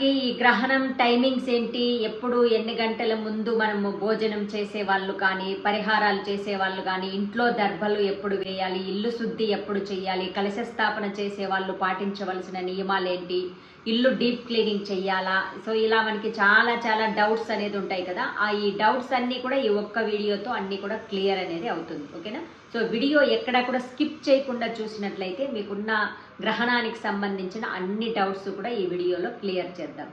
మనకి ఈ గ్రహణం టైమింగ్స్ ఏంటి? ఎప్పుడు ఎన్ని గంటల ముందు మనము భోజనం చేసే వాళ్ళు కానీ పరిహారాలు చేసే వాళ్ళు కానీ ఇంట్లో దర్భలు ఎప్పుడు వేయాలి? ఇల్లు శుద్ధి ఎప్పుడు చేయాలి? కలశ స్థాపన చేసే వాళ్ళు పాటించవలసిన నియమాలు ఏంటి ఇల్లు డీప్ క్లీనింగ్ చేయాలా సో ఇలా మనకి చాలా చాలా డౌట్స్ అనేది ఉంటాయి కదా. ఆ ఈ డౌట్స్ అన్నీ కూడా ఈ ఒక్క వీడియోతో అన్నీ కూడా క్లియర్ అనేది అవుతుంది. ఓకేనా? సో వీడియో ఎక్కడ కూడా స్కిప్ చేయకుండా చూసినట్లయితే మీకున్న గ్రహణానికి సంబంధించిన అన్ని డౌట్స్ కూడా ఈ వీడియోలో క్లియర్ చేద్దాం.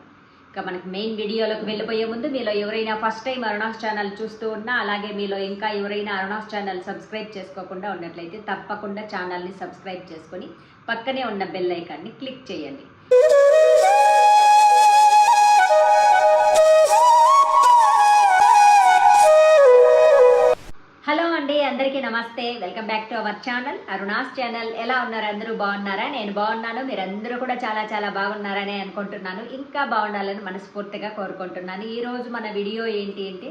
ఇక మనకి మెయిన్ వీడియోలోకి వెళ్ళిపోయే ముందు మీలో ఎవరైనా ఫస్ట్ టైం అరుణాస్ ఛానల్ చూస్తూ ఉన్నా అలాగే మీలో ఇంకా ఎవరైనా అరుణాస్ ఛానల్ సబ్స్క్రైబ్ చేసుకోకుండా ఉన్నట్లయితే తప్పకుండా ఛానల్ని సబ్స్క్రైబ్ చేసుకొని పక్కనే ఉన్న బెల్ ఐకాన్ని క్లిక్ చేయండి. అందరికీ నమస్తే. Welcome back to our channel. Aruna's channel. ఎలా ఉన్నారు? అందరూ బాగున్నారా? నేను బాగున్నాను. మీరు అందరూ కూడా చాలా చాలా బాగున్నారని అనుకుంటున్నాను. ఇంకా బాగుండాలని మనస్ఫూర్తిగా కోరుకుంటున్నాను. ఈరోజు మన వీడియో ఏంటి అంటే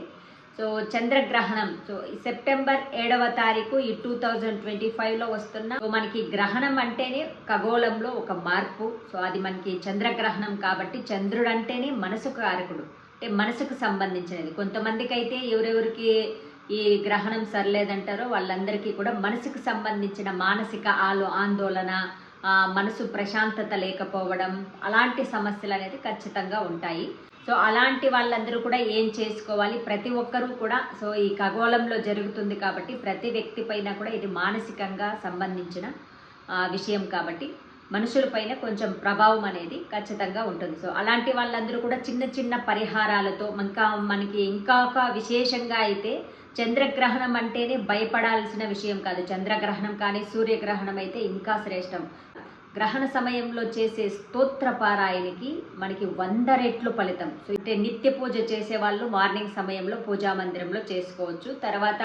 సో చంద్రగ్రహణం. సో ఈ సెప్టెంబర్ ఏడవ తారీఖు ఈ టూ థౌజండ్ ట్వంటీ ఫైవ్లో వస్తున్న సో మనకి గ్రహణం అంటేనే ఖగోళంలో ఒక మార్పు. సో అది మనకి చంద్రగ్రహణం కాబట్టి చంద్రుడు అంటేనే మనసుకు కారకుడు. అంటే మనసుకు సంబంధించినది. కొంతమందికి అయితే ఎవరెవరికి ఈ గ్రహణం సరలేదంటారో వాళ్ళందరికీ కూడా మనసుకు సంబంధించిన మానసిక ఆలో ఆందోళన మనసు ప్రశాంతత లేకపోవడం అలాంటి సమస్యలు అనేది ఖచ్చితంగా ఉంటాయి. సో అలాంటి వాళ్ళందరూ కూడా ఏం చేసుకోవాలి? ప్రతి ఒక్కరూ కూడా సో ఈ ఖగోళంలో జరుగుతుంది కాబట్టి ప్రతి వ్యక్తి పైన కూడా ఇది మానసికంగా సంబంధించిన విషయం కాబట్టి మనుషులపైన కొంచెం ప్రభావం అనేది ఖచ్చితంగా ఉంటుంది. సో అలాంటి వాళ్ళందరూ కూడా చిన్న చిన్న పరిహారాలతో ఇంకా మనకి ఇంకా ఒక విశేషంగా అయితే చంద్రగ్రహణం అంటేనే భయపడాల్సిన విషయం కాదు. చంద్రగ్రహణం కానీ సూర్యగ్రహణం అయితే ఇంకా శ్రేష్టం. గ్రహణ సమయంలో చేసే స్తోత్ర పారాయణకి మనకి వంద రెట్లు ఫలితం. సో అంటే నిత్య పూజ చేసే వాళ్ళు మార్నింగ్ సమయంలో పూజా మందిరంలో చేసుకోవచ్చు. తర్వాత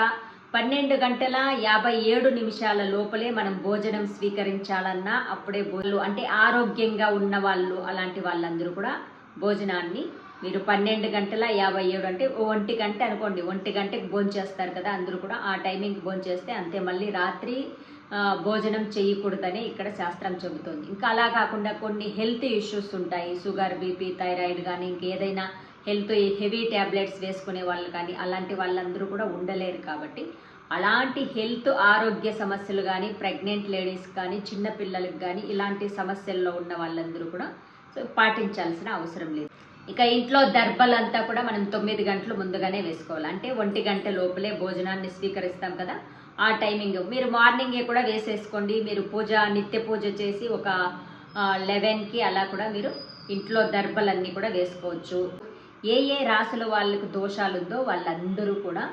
పన్నెండు గంటల యాభై ఏడు నిమిషాల లోపలే మనం భోజనం స్వీకరించాలన్నా అప్పుడే భోజనం అంటే ఆరోగ్యంగా ఉన్న వాళ్ళు అలాంటి వాళ్ళందరూ కూడా భోజనాన్ని మీరు పన్నెండు గంటల యాభై ఏడు అంటే ఒంటి గంట అనుకోండి ఒంటి గంటకి భోంచేస్తారు కదా అందరూ కూడా ఆ టైమింగ్కి భోంచేస్తే అంతే మళ్ళీ రాత్రి భోజనం చేయకూడదని ఇక్కడ శాస్త్రం చెబుతోంది. ఇంకా అలా కాకుండా కొన్ని హెల్త్ ఇష్యూస్ ఉంటాయి షుగర్ బీపీ థైరాయిడ్ కానీ ఇంకేదైనా హెల్త్ హెవీ ట్యాబ్లెట్స్ వేసుకునే వాళ్ళు కానీ అలాంటి వాళ్ళందరూ కూడా ఉండలేరు కాబట్టి అలాంటి హెల్త్ ఆరోగ్య సమస్యలు కానీ ప్రెగ్నెంట్ లేడీస్ కానీ చిన్నపిల్లలకు కానీ ఇలాంటి సమస్యల్లో ఉన్న వాళ్ళందరూ కూడా సో పాటించాల్సిన అవసరం లేదు. ఇక ఇంట్లో దర్బలంతా కూడా మనం తొమ్మిది గంటలు ముందుగానే వేసుకోవాలి. అంటే ఒంటి గంట లోపలే భోజనాన్ని స్వీకరిస్తాం కదా ఆ టైమింగ్. మీరు మార్నింగే కూడా వేసేసుకోండి. మీరు పూజ నిత్య పూజ చేసి ఒక లెవెన్కి అలా కూడా మీరు ఇంట్లో దర్బలన్నీ కూడా వేసుకోవచ్చు. ఏ ఏ రాసుల వాళ్ళకు దోషాలు ఉందో వాళ్ళందరూ కూడా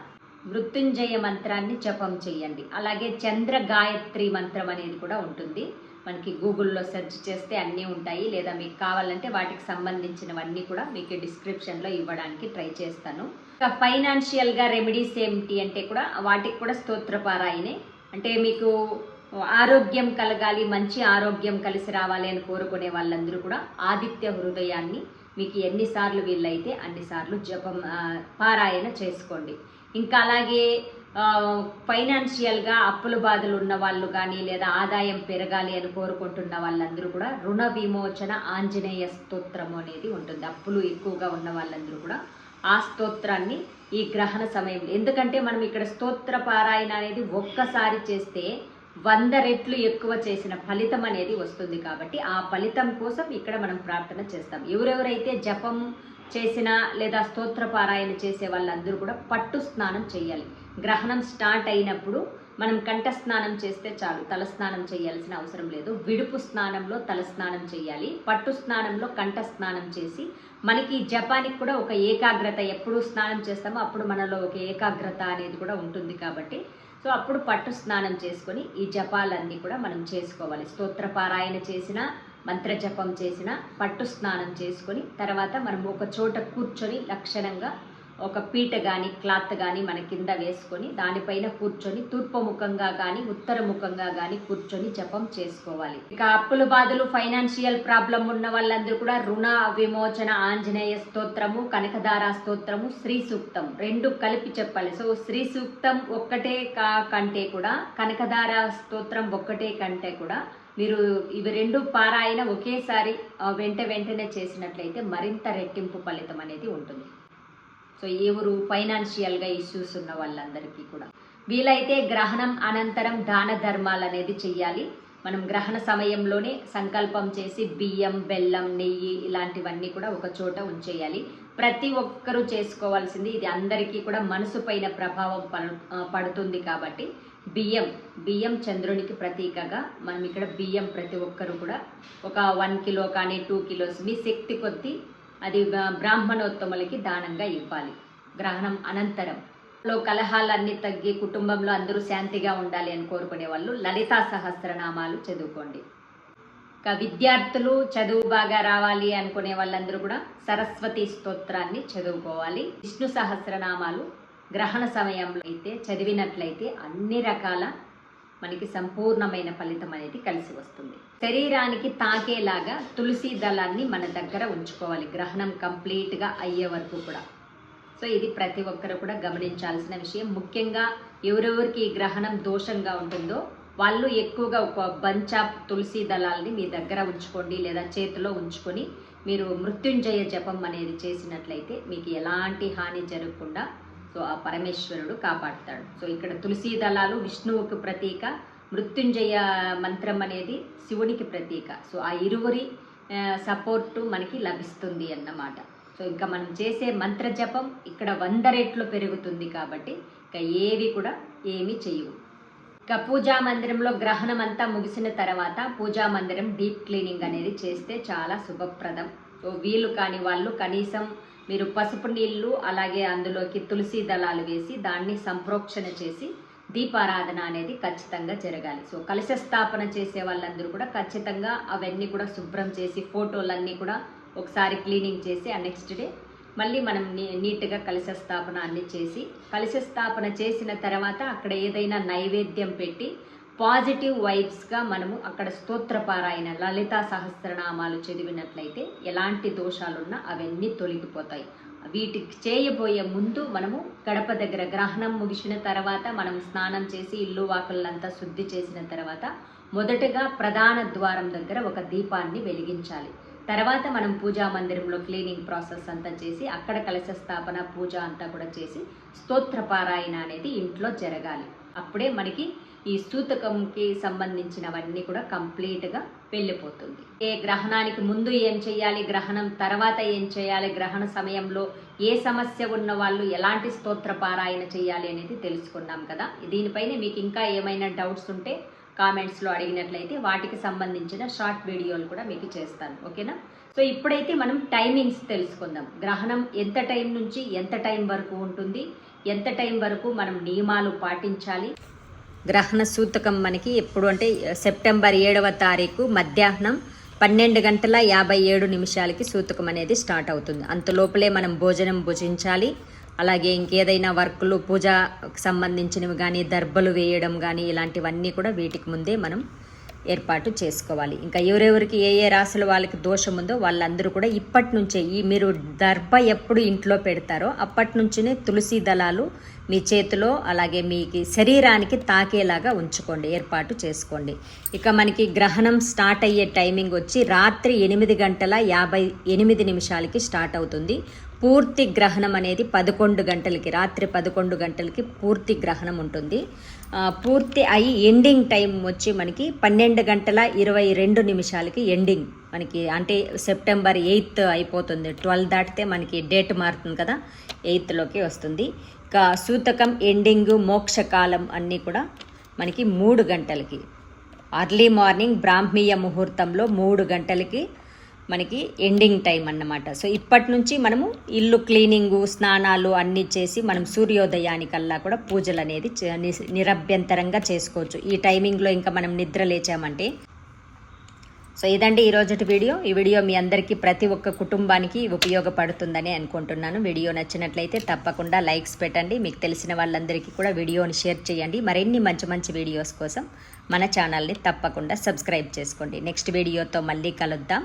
మృత్యుంజయ మంత్రాన్ని జపం చేయండి. అలాగే చంద్ర గాయత్రి మంత్రం అనేది కూడా ఉంటుంది. మనకి గూగుల్లో సెర్చ్ చేస్తే అన్నీ ఉంటాయి. లేదా మీకు కావాలంటే వాటికి సంబంధించినవన్నీ కూడా మీకు డిస్క్రిప్షన్లో ఇవ్వడానికి ట్రై చేస్తాను. ఇంకా ఫైనాన్షియల్గా రెమెడీస్ ఏమిటి అంటే కూడా వాటికి కూడా స్తోత్రపారాయణే అంటే మీకు ఆరోగ్యం కలగాలి మంచి ఆరోగ్యం కలిసి రావాలి అని కోరుకునే వాళ్ళందరూ కూడా ఆదిత్య హృదయాన్ని మీకు ఎన్నిసార్లు వీళ్ళైతే అన్నిసార్లు జపం పారాయణ చేసుకోండి. ఇంకా అలాగే ఫైనాన్షియల్గా అప్పుల బాధలు ఉన్న వాళ్ళు కానీ లేదా ఆదాయం పెరగాలి అని కోరుకుంటున్న వాళ్ళందరూ కూడా రుణ విమోచన ఆంజనేయ స్తోత్రము అనేది ఉంటుంది. అప్పులు ఎక్కువగా ఉన్న వాళ్ళందరూ కూడా ఆ స్తోత్రాన్ని ఈ గ్రహణ సమయంలో ఎందుకంటే మనం ఇక్కడ స్తోత్ర పారాయణ అనేది ఒక్కసారి చేస్తే వంద రెట్లు ఎక్కువ చేసిన ఫలితం అనేది వస్తుంది కాబట్టి ఆ ఫలితం కోసం ఇక్కడ మనం ప్రార్థన చేస్తాం. ఎవరెవరైతే జపం చేసిన లేదా స్తోత్ర పారాయణ చేసే వాళ్ళందరూ కూడా పట్టు స్నానం చేయాలి. గ్రహణం స్టార్ట్ అయినప్పుడు మనం కంఠ స్నానం చేస్తే చాలు. తల స్నానం చేయాల్సిన అవసరం లేదు. విడుపు స్నానంలో తల స్నానం చేయాలి. పట్టు స్నానంలో కంఠ స్నానం చేసి మనకి ఈ జపానికి కూడా ఒక ఏకాగ్రత ఎప్పుడు స్నానం చేస్తామో అప్పుడు మనలో ఒక ఏకాగ్రత అనేది కూడా ఉంటుంది కాబట్టి. సో అప్పుడు పట్టు స్నానం చేసుకొని ఈ జపాలన్నీ కూడా మనం చేసుకోవాలి. స్తోత్ర పారాయణ చేసిన మంత్ర జపం చేసిన పట్టు స్నానం చేసుకొని తర్వాత మనం ఒక చోట కూర్చొని లక్షణంగా ఒక పీట కానీ క్లాత్ కానీ మన కింద వేసుకొని దానిపైన కూర్చొని తూర్పు ముఖంగా కానీ ఉత్తర ముఖంగా కానీ కూర్చొని జపం చేసుకోవాలి. ఇక అప్పుల బాధలు ఫైనాన్షియల్ ప్రాబ్లం ఉన్న వాళ్ళందరూ కూడా రుణ విమోచన ఆంజనేయ స్తోత్రము కనకదార స్తోత్రము శ్రీ సూక్తం రెండు కలిపి చెప్పాలి. సో శ్రీ సూక్తం ఒక్కటే కా కంటే కూడా కనకదార స్తోత్రం ఒక్కటే కంటే కూడా మీరు ఇవి రెండు పారాయణ ఒకేసారి వెంట వెంటనే చేసినట్లయితే మరింత రెట్టింపు ఫలితం అనేది ఉంటుంది. సో ఎవరు ఫైనాన్షియల్గా ఇష్యూస్ ఉన్న వాళ్ళందరికీ కూడా. వీలైతే గ్రహణం అనంతరం దాన ధర్మాలు అనేది చెయ్యాలి. మనం గ్రహణ సమయంలోనే సంకల్పం చేసి బియ్యం బెల్లం నెయ్యి ఇలాంటివన్నీ కూడా ఒక చోట ఉంచేయాలి. ప్రతి ఒక్కరూ చేసుకోవాల్సింది ఇది అందరికీ కూడా మనసు పైన ప్రభావం పడుతుంది కాబట్టి బియ్యం బియ్యం చంద్రునికి ప్రతీకగా మనం ఇక్కడ బియ్యం ప్రతి ఒక్కరు కూడా ఒక వన్ కిలో కానీ టూ కిలోస్ మీ శక్తి కొద్దీ అది బ్రాహ్మణోత్తములకి దానంగా ఇవ్వాలి. గ్రహణం అనంతరం. లో కలహాలన్నీ తగ్గి కుటుంబంలో అందరూ శాంతిగా ఉండాలి అని కోరుకునే వాళ్ళు లలితా సహస్రనామాలు చదువుకోండి. ఇంకా విద్యార్థులు చదువు బాగా రావాలి అనుకునే వాళ్ళందరూ కూడా సరస్వతి స్తోత్రాన్ని చదువుకోవాలి. విష్ణు సహస్రనామాలు గ్రహణ సమయంలో అయితే చదివినట్లయితే అన్ని రకాల మనకి సంపూర్ణమైన ఫలితం అనేది కలిసి వస్తుంది. శరీరానికి తాకేలాగా తులసి దళాన్ని మన దగ్గర ఉంచుకోవాలి. గ్రహణం కంప్లీట్గా అయ్యే వరకు కూడా. సో ఇది ప్రతి ఒక్కరు కూడా గమనించాల్సిన విషయం. ముఖ్యంగా ఎవరెవరికి ఈ గ్రహణం దోషంగా ఉంటుందో వాళ్ళు ఎక్కువగా ఒక బంచ్ తులసి దళాలని మీ దగ్గర ఉంచుకోండి లేదా చేతిలో ఉంచుకొని మీరు మృత్యుంజయ జపం అనేది చేసినట్లయితే మీకు ఎలాంటి హాని జరగకుండా సో ఆ పరమేశ్వరుడు కాపాడుతాడు. సో ఇక్కడ తులసి దళాలు విష్ణువుకు ప్రతీక మృత్యుంజయ మంత్రం అనేది శివునికి ప్రతీక. సో ఆ ఇరువురి సపోర్టు మనకి లభిస్తుంది అన్నమాట. సో ఇంకా మనం చేసే మంత్ర జపం ఇక్కడ వంద రెట్లు పెరుగుతుంది కాబట్టి ఇంకా ఏవి కూడా ఏమి చేయవు ఇక పూజా మందిరంలో గ్రహణం అంతా ముగిసిన తర్వాత పూజా మందిరం డీప్ క్లీనింగ్ అనేది చేస్తే చాలా శుభప్రదం. సో వీలు కాని వాళ్ళు కనీసం మీరు పసుపు నీళ్ళు అలాగే అందులోకి తులసి దళాలు వేసి దాన్ని సంప్రోక్షణ చేసి దీపారాధన అనేది ఖచ్చితంగా జరగాలి. సో కలశ స్థాపన చేసే వాళ్ళందరూ కూడా ఖచ్చితంగా అవన్నీ కూడా శుభ్రం చేసి ఫోటోలన్నీ కూడా ఒకసారి క్లీనింగ్ చేసి ఆ నెక్స్ట్ డే మళ్ళీ మనం నీ నీట్గా కలశ స్థాపన అన్ని చేసి కలశ స్థాపన చేసిన తర్వాత అక్కడ ఏదైనా నైవేద్యం పెట్టి పాజిటివ్ వైబ్స్గా మనము అక్కడ స్తోత్రపారాయణ లలితా సహస్రనామాలు చదివినట్లయితే ఎలాంటి దోషాలున్నా అవన్నీ తొలగిపోతాయి. వీటికి చేయబోయే ముందు మనము గడప దగ్గర గ్రహణం ముగిసిన తర్వాత మనం స్నానం చేసి ఇల్లు వాకులంతా శుద్ధి చేసిన తర్వాత మొదటగా ప్రధాన ద్వారం దగ్గర ఒక దీపాన్ని వెలిగించాలి. తర్వాత మనం పూజా మందిరంలో క్లీనింగ్ ప్రాసెస్ అంతా చేసి అక్కడ కలశ స్థాపన పూజ అంతా కూడా చేసి స్తోత్ర పారాయణ అనేది ఇంట్లో జరగాలి. అప్పుడే మనకి ఈ సూతకంకి సంబంధించినవన్నీ కూడా కంప్లీట్గా వెళ్ళిపోతుంది. ఏ గ్రహణానికి ముందు ఏం చేయాలి గ్రహణం తర్వాత ఏం చేయాలి గ్రహణ సమయంలో ఏ సమస్య ఉన్న వాళ్ళు ఎలాంటి స్తోత్ర పారాయణ చేయాలి అనేది తెలుసుకున్నాం కదా. దీనిపైన మీకు ఇంకా ఏమైనా డౌట్స్ ఉంటే కామెంట్స్లో అడిగినట్లయితే వాటికి సంబంధించిన షార్ట్ వీడియోలు కూడా మీకు చేస్తాను. ఓకేనా? సో ఇప్పుడైతే మనం టైమింగ్స్ తెలుసుకుందాం. గ్రహణం ఎంత టైం నుంచి ఎంత టైం వరకు ఉంటుంది? ఎంత టైం వరకు మనం నియమాలు పాటించాలి? గ్రహణ సూతకం మనకి ఎప్పుడు అంటే సెప్టెంబర్ ఏడవ తారీఖు మధ్యాహ్నం పన్నెండు గంటల యాభై ఏడు నిమిషాలకి సూతకం అనేది స్టార్ట్ అవుతుంది. అంతలోపలే మనం భోజనం భుజించాలి. అలాగే ఇంకేదైనా వర్క్లు పూజకు సంబంధించినవి కానీ దర్బలు వేయడం కానీ ఇలాంటివన్నీ కూడా వీటికి ముందే మనం ఏర్పాటు చేసుకోవాలి. ఇంకా ఎవరెవరికి ఏ ఏ రాసుల వాళ్ళకి దోషం ఉందో వాళ్ళందరూ కూడా ఇప్పటి నుంచే ఈ మీరు దర్భ ఎప్పుడు ఇంట్లో పెడతారో అప్పటి నుంచినే తులసి దళాలు మీ చేతిలో అలాగే మీకు శరీరానికి తాకేలాగా ఉంచుకోండి ఏర్పాటు చేసుకోండి. ఇక మనకి గ్రహణం స్టార్ట్ అయ్యే టైమింగ్ వచ్చి రాత్రి ఎనిమిది గంటల యాభై ఎనిమిది నిమిషాలకి స్టార్ట్ అవుతుంది. పూర్తి గ్రహణం అనేది పదకొండు గంటలకి రాత్రి పదకొండు గంటలకి పూర్తి గ్రహణం ఉంటుంది. పూర్తి అయి ఎండింగ్ టైం వచ్చి మనకి పన్నెండు గంటల ఇరవై రెండు నిమిషాలకి ఎండింగ్ మనకి అంటే సెప్టెంబర్ ఎయిత్ అయిపోతుంది. ట్వెల్వ్ దాటితే మనకి డేట్ మారుతుంది కదా ఎయిత్లోకి వస్తుంది. ఇంకా సూతకం ఎండింగ్ మోక్షకాలం అన్నీ కూడా మనకి మూడు గంటలకి. అర్లీ మార్నింగ్ బ్రాహ్మీయ ముహూర్తంలో మూడు గంటలకి మనకి ఎండింగ్ టైం అన్నమాట. సో ఇప్పటి నుంచి మనము ఇల్లు క్లీనింగు స్నానాలు అన్నీ చేసి మనం సూర్యోదయానికల్లా కూడా పూజలు అనేది నిరభ్యంతరంగా చేసుకోవచ్చు. ఈ టైమింగ్లో ఇంకా మనం నిద్ర లేచామంటే. సో ఇదండి ఈ వీడియో. ఈ వీడియో మీ అందరికీ ప్రతి ఒక్క కుటుంబానికి ఉపయోగపడుతుందని అనుకుంటున్నాను. వీడియో నచ్చినట్లయితే తప్పకుండా లైక్స్ పెట్టండి. మీకు తెలిసిన వాళ్ళందరికీ కూడా వీడియోని షేర్ చేయండి. మరిన్ని మంచి మంచి వీడియోస్ కోసం మన ఛానల్ని తప్పకుండా సబ్స్క్రైబ్ చేసుకోండి. నెక్స్ట్ వీడియోతో మళ్ళీ కలుద్దాం.